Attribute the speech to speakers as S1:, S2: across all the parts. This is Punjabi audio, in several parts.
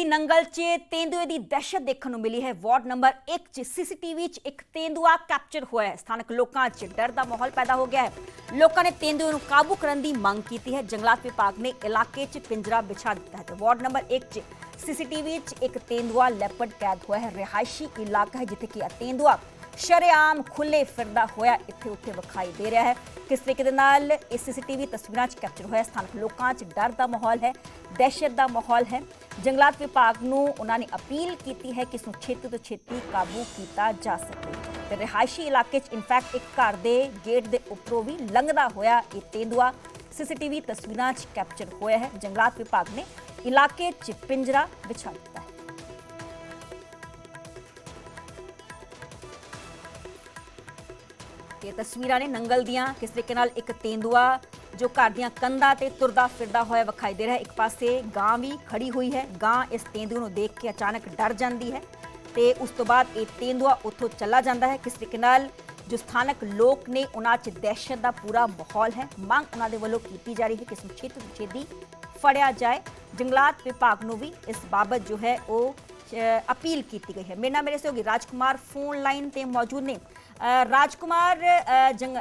S1: ਦੀ ਨੰਗਲ 'ਚ ਤੇਂਦੂਏ ਦੀ ਦਹਿਸ਼ਤ ਦੇਖਣ ਨੂੰ ਮਿਲੀ ਹੈ। ਵਾਰਡ ਨੰਬਰ 1 'ਚ ਸੀਸੀਟੀਵੀ 'ਚ ਇੱਕ ਤੇਂਦੂਆ ਕੈਪਚਰ ਹੋਇਆ ਹੈ। ਸਥਾਨਕ ਲੋਕਾਂ 'ਚ ਡਰ ਦਾ ਮਾਹੌਲ ਪੈਦਾ ਹੋ ਗਿਆ ਹੈ। ਲੋਕਾਂ ਨੇ ਤੇਂਦੂਏ ਨੂੰ ਕਾਬੂ ਕਰਨ ਦੀ ਮੰਗ ਕੀਤੀ ਹੈ। ਜੰਗਲਾਤ ਵਿਭਾਗ ਨੇ ਇਲਾਕੇ 'ਚ ਪਿੰਜਰਾ ਵਿਛਾ ਦਿੱਤਾ ਹੈ। ਤੇ ਵਾਰਡ ਨੰਬਰ 1 'ਚ ਸੀਸੀਟੀਵੀ 'ਚ ਇੱਕ ਤੇਂਦੂਆ ਲੈਪਰਡ ਕੈਦ ਹੋਇਆ ਹੈ। ਰਿਹਾਇਸ਼ੀ ਇਲਾਕਾ ਹੈ ਜਿੱਥੇ ਕਿ ਤੇਂਦੂਆ ਸ਼ਰੇਆਮ ਖੁੱਲੇ ਫਿਰਦਾ ਹੋਇਆ ਇੱਥੇ ਉੱਥੇ ਵਿਖਾਈ ਦੇ ਰਿਹਾ ਹੈ। ਕਿਸ ਤਰੀਕੇ ਦੇ ਨਾਲ ਇਹ ਸੀਸੀਟੀਵੀ ਤਸਵੀਰਾਂ 'ਚ ਕੈਪਚਰ ਹੋਇਆ, ਸਥਾਨਕ ਲੋਕਾਂ 'ਚ ਡਰ ਦਾ ਮਾਹੌਲ ਹੈ, ਦਹਿਸ਼ਤ ਦਾ ਮਾਹੌਲ ਹੈ। ਜੰਗਲਾਤ ਵਿਭਾਗ ਨੂੰ ਉਹਨਾਂ ਨੇ ਅਪੀਲ ਕੀਤੀ ਹੈ ਕਿ ਇਸ ਨੂੰ ਛੇਤੀ ਤੋਂ ਛੇਤੀ ਕਾਬੂ ਕੀਤਾ ਜਾ ਸਕੇ। ਤੇ ਰਿਹਾਇਸ਼ੀ ਇਲਾਕੇ 'ਚ ਇਨਫੈਕਟ ਇੱਕ ਘਰ ਦੇ ਗੇਟ ਦੇ ਉੱਪਰੋਂ ਵੀ ਲੰਘਦਾ ਹੋਇਆ ਇਹ ਤੇਂਦੂਆ ਸੀਸੀਟੀਵੀ ਤਸਵੀਰਾਂ 'ਚ ਕੈਪਚਰ ਹੋਇਆ ਹੈ। ਜੰਗਲਾਤ ਵਿਭਾਗ ਨੇ ਇਲਾਕੇ 'ਚ ਪਿੰਜਰਾ ਵਿਛਾ ਦਿੱਤਾ। ਹੈ ਤਸਵੀਰਾਂ ਨੇ ਨੰਗਲ ਦੀਆਂ, ਕਿਸ ਤਰੀਕੇ ਨਾਲ ਇੱਕ ਤੇਂਦੂਆ ਜੋ ਘਰ ਦੀਆਂ ਕੰਧਾਂ ਤੇ ਤੁਰਦਾ ਫਿਰਦਾ ਹੋਇਆ ਵਿਖਾਈ ਦੇ ਰਿਹਾ ਇੱਕ ਪਾਸੇ ਗਾਂ ਵੀ ਖੜੀ ਹੋਈ ਹੈ। ਗਾਂ ਇਸ ਤੇਂਦੂਏ ਨੂੰ ਦੇਖ ਕੇ ਅਚਾਨਕ ਡਰ ਜਾਂਦੀ ਹੈ ਤੇ ਉਸ ਤੋਂ ਬਾਅਦ ਇਹ ਤੇਂਦੂਆ ਉੱਥੋਂ ਚਲਾ ਜਾਂਦਾ ਹੈ। ਕਿਸ ਤਰੀਕੇ ਨਾਲ ਜੋ ਸਥਾਨਕ ਲੋਕ ਨੇ, ਉਹਨਾਂ 'ਚ ਦਹਿਸ਼ਤ ਦਾ ਪੂਰਾ ਮਾਹੌਲ ਹੈ। ਮੰਗ ਉਹਨਾਂ ਦੇ ਵੱਲੋਂ ਕੀਤੀ ਜਾ ਰਹੀ ਹੈ ਕਿ ਇਸ ਨੂੰ ਛੇਤੀ ਤੋਂ ਛੇਤੀ ਫੜਿਆ ਜਾਏ। ਜੰਗਲਾਤ ਵਿਭਾਗ ਨੂੰ ਵੀ ਇਸ ਬਾਬਤ ਜੋ ਹੈ ਉਹ ਅਪੀਲ ਕੀਤੀ ਗਈ ਹੈ। ਮੇਰੇ ਨਾਲ ਮੇਰੇ ਸਹਿਯੋਗੀ ਰਾਜਕੁਮਾਰ ਫੋਨ ਲਾਈਨ ਤੇ ਮੌਜੂਦ ਨੇ। ਰਾਜਕੁਮਾਰ ਅ, ਜੰਗ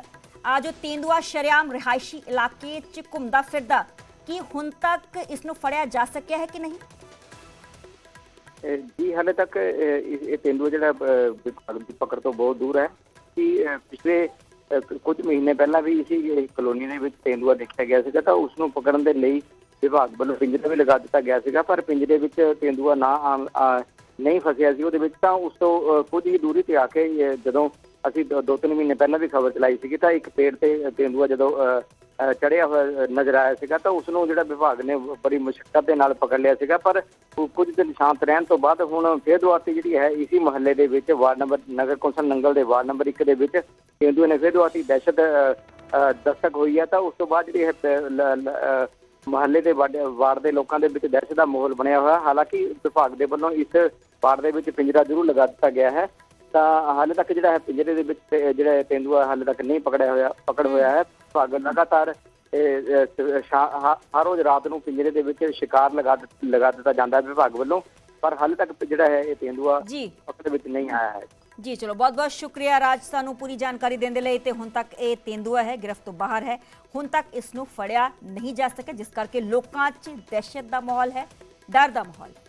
S1: ਆ ਜੋ ਤੇਂਦੂਆ ਸ਼ਰਿਆਮ ਰਿਹਾਇਸ਼ੀ ਇਲਾਕੇ 'ਚ ਘੁੰਮਦਾ ਫਿਰਦਾ ਕੀ ਹੁਣ ਤੱਕ ਇਸ ਨੂੰ ਫੜਿਆ ਜਾ ਸਕਿਆ ਹੈ ਕਿ ਨਹੀਂ?
S2: ਜੀ ਹਾਲੇ ਤੱਕ ਇਹ ਤੇਂਦੂਆ ਜਿਹੜਾ ਪਕੜ ਤੋਂ ਬਹੁਤ ਦੂਰ ਹੈ ਕਿ ਪਿਛਲੇ ਕੁਝ ਮਹੀਨੇ ਪਹਿਲਾਂ ਵੀ ਇਸੇ ਕਲੋਨੀ ਦੇ ਵਿੱਚ ਤੇਂਦੂਆ ਦੇਖਿਆ ਗਿਆ ਸੀਗਾ ਤਾਂ ਉਸ ਨੂੰ ਪਕੜਨ ਦੇ ਲਈ ਵਿਭਾਗ ਵੱਲੋਂ ਪਿੰਜਰਾ ਵੀ ਲਗਾ ਦਿੱਤਾ ਗਿਆ ਸੀਗਾ ਪਰ ਪਿੰਜਰੇ ਵਿੱਚ ਤੇਂਦੂਆ ਨਾ ਆ ਨਹੀਂ ਫਸਿਆ ਸੀ ਉਹਦੇ ਵਿੱਚ ਤਾਂ ਉਸ ਤੋਂ ਅਹ, ਕੁਝ ਹੀ ਦੂਰੀ ਤੇ ਆ ਕੇ ਜਦੋਂ ਅਸੀਂ ਦੋ ਦੋ ਤਿੰਨ ਮਹੀਨੇ ਪਹਿਲਾਂ ਵੀ ਖਬਰ ਚਲਾਈ ਸੀਗੀ ਤਾਂ ਇੱਕ ਪੇੜ ਤੇ ਤੇਂਦੂਆ ਜਦੋਂ ਅਹ, ਚੜਿਆ ਹੋਇਆ ਨਜ਼ਰ ਆਇਆ ਸੀਗਾ ਤਾਂ ਉਸ ਨੂੰ ਜਿਹੜਾ ਵਿਭਾਗ ਨੇ ਬੜੀ ਮੁਸ਼ਕਲ ਦੇ ਨਾਲ ਪਕੜ ਲਿਆ ਸੀਗਾ ਪਰ ਕੁ- ਕੁਝ ਦਿਨ ਸ਼ਾਂਤ ਰਹਿਣ ਤੋਂ ਬਾਅਦ ਹੁਣ ਫੇਰ ਦੁਆਤੀ ਜਿਹੜੀ ਹੈ ਇਸੇ ਮਹੱਲੇ ਦੇ ਵਿੱਚ ਵਾਰਡ ਨੰਬਰ ਨਗਰ ਕੌਂਸਲ ਨੰਗਲ ਦੇ ਵਾਰਡ ਨੰਬਰ 1 ਦੇ ਵਿੱਚ ਤੇਂਦੂਏ ਨੇ ਫੇਰ ਦੁਆਤੀ ਦਹਿਸ਼ਤ ਦਸਤਕ ਹੋਈ ਹੈ ਤਾਂ ਉਸ ਤੋਂ ਬਾਅਦ ਜਿਹੜੀ ਹੈ ਪ- ਮਹੱਲੇ ਦੇ ਵਾਰਡ ਵਾਰਡ ਦੇ ਲੋਕਾਂ ਦੇ ਵਿੱਚ ਦਹਿਸ਼ਤ ਦਾ ਮਾਹੌਲ ਬਣਿਆ ਹੋਇਆ। ਹਾਲਾਂਕਿ ਵਿਭਾਗ ਦੇ ਵੱਲੋਂ ਇਸ ਵਾਰਡ ਦੇ ਵਿੱਚ ਪਿੰਜਰਾ ਜ਼ਰੂਰ ਲਗਾ ਦਿੱਤਾ ਗਿਆ ਹੈ। ਤਾਂ ਹਾਲੇ ਤੱਕ ਜਿਹੜਾ ਹੈ ਪਿੰਜਰੇ ਦੇ ਵਿੱਚ ਤੇ ਜਿਹੜਾ ਤੇਂਦੂਆ ਹਾਲੇ ਤੱਕ ਨਹੀਂ ਪਕੜਿਆ ਹੋਇਆ ਪਕੜ ਹੋਇਆ ਹੈ। ਵਿਭਾਗ ਲਗਾਤਾਰ ਹਰ ਰੋਜ਼ ਰਾਤ ਨੂੰ ਪਿੰਜਰੇ ਦੇ ਵਿੱਚ ਸ਼ਿਕਾਰ ਲਗਾ ਲਗਾ ਦਿੱਤਾ ਜਾਂਦਾ ਹੈ ਵਿਭਾਗ ਵੱਲੋਂ। ਪਰ ਹਾਲੇ ਤੱਕ ਜਿਹੜਾ ਹੈ ਇਹ ਤੇਂਦੂਆ ਪਕੜ ਵਿੱਚ ਨਹੀਂ ਆਇਆ ਹੈ।
S1: ਜੀ ਚਲੋ ਬਹੁਤ ਬਹੁਤ ਸ਼ੁਕਰੀਆ ਰਾਜ ਸਾਨੂੰ ਪੂਰੀ ਜਾਣਕਾਰੀ ਦੇਣ ਦੇ ਲਈ ਤੇ ਹੁਣ ਤੱਕ ਇਹ ਤੇਂਦੂਆ ਹੈ ਗ੍ਰਿਫਤ ਤੋਂ ਬਾਹਰ ਹੈ। ਹੁਣ ਤੱਕ ਇਸ ਨੂੰ ਫੜਿਆ ਨਹੀਂ ਜਾ ਸਕਿਆ ਜਿਸ ਕਰਕੇ ਲੋਕਾਂ 'ਚ ਦਹਿਸ਼ਤ ਦਾ ਮਾਹੌਲ ਹੈ ਡਰ ਦਾ ਮਾਹੌਲ ਹੈ।